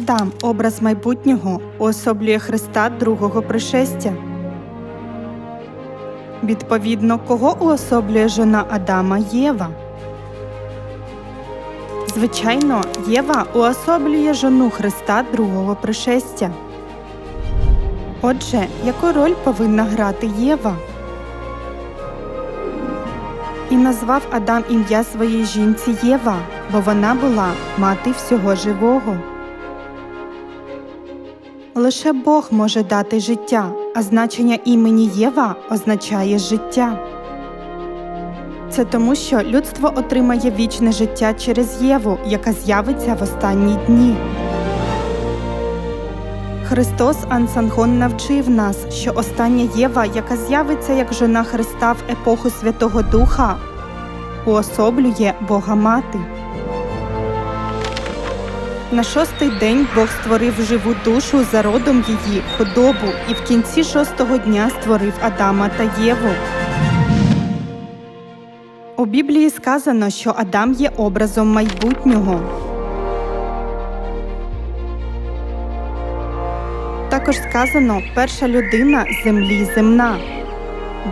Адам образ майбутнього уособлює Христа другого пришестя. Відповідно, кого уособлює жона Адама Єва? Звичайно, Єва уособлює жону Христа другого пришестя. Отже, яку роль повинна грати Єва? І назвав Адам ім'я своїй жінці Єва, бо вона була мати всього живого. Лише Бог може дати життя, а значення імені Єва означає життя. Це тому, що людство отримає вічне життя через Єву, яка з'явиться в останні дні. Христос Ансанхон навчив нас, що остання Єва, яка з'явиться як жона Христа в епоху Святого Духа, уособлює Бога Мати. На шостий день Бог створив живу душу за родом її, худобу, і в кінці шостого дня створив Адама та Єву. У Біблії сказано, що Адам є образом майбутнього. Також сказано перша людина землі земна,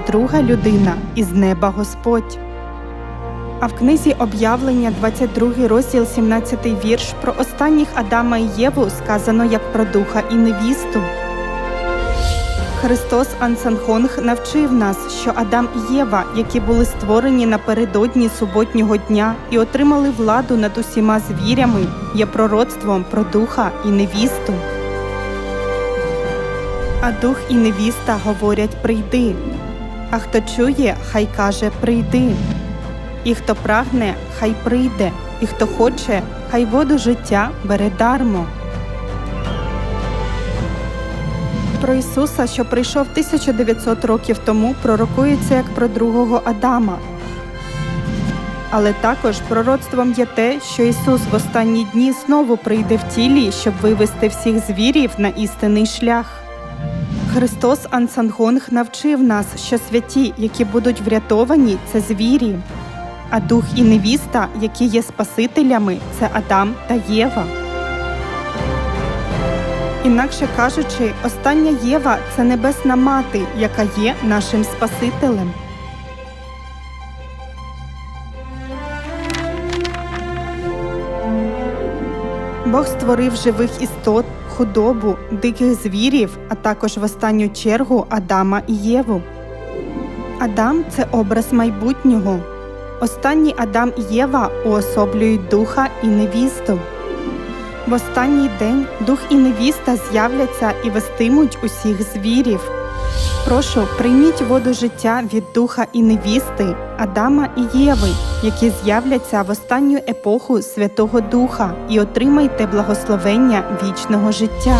друга людина із неба Господь. А в книзі об'явлення, 22 розділ, 17 вірш, про останніх Адама і Єву сказано як про духа і невісту. Христос Ансанхонг навчив нас, що Адам і Єва, які були створені напередодні суботнього дня і отримали владу над усіма звірями, є пророцтвом про духа і невісту. А дух і невіста говорять прийди. А хто чує, хай каже прийди. І хто прагне, хай прийде, і хто хоче, хай воду життя бере дармо. Про Ісуса, що прийшов 1900 років тому, пророкується як про другого Адама. Але також пророцтвом є те, що Ісус в останні дні знову прийде в тілі, щоб вивести всіх звірів на істинний шлях. Христос Ансангонг навчив нас, що святі, які будуть врятовані, це звірі, а дух і невіста, які є Спасителями, це Адам та Єва. Інакше кажучи, остання Єва це небесна мати, яка є нашим Спасителем. Бог створив живих істот, худобу, диких звірів, а також в останню чергу Адама і Єву. Адам це образ майбутнього. Останній Адам і Єва уособлюють духа і невісту. В останній день дух і невіста з'являться і вестимуть усіх звірів. Прошу, прийміть воду життя від духа і невісти, Адама і Єви, які з'являться в останню епоху Святого Духа, і отримайте благословення вічного життя.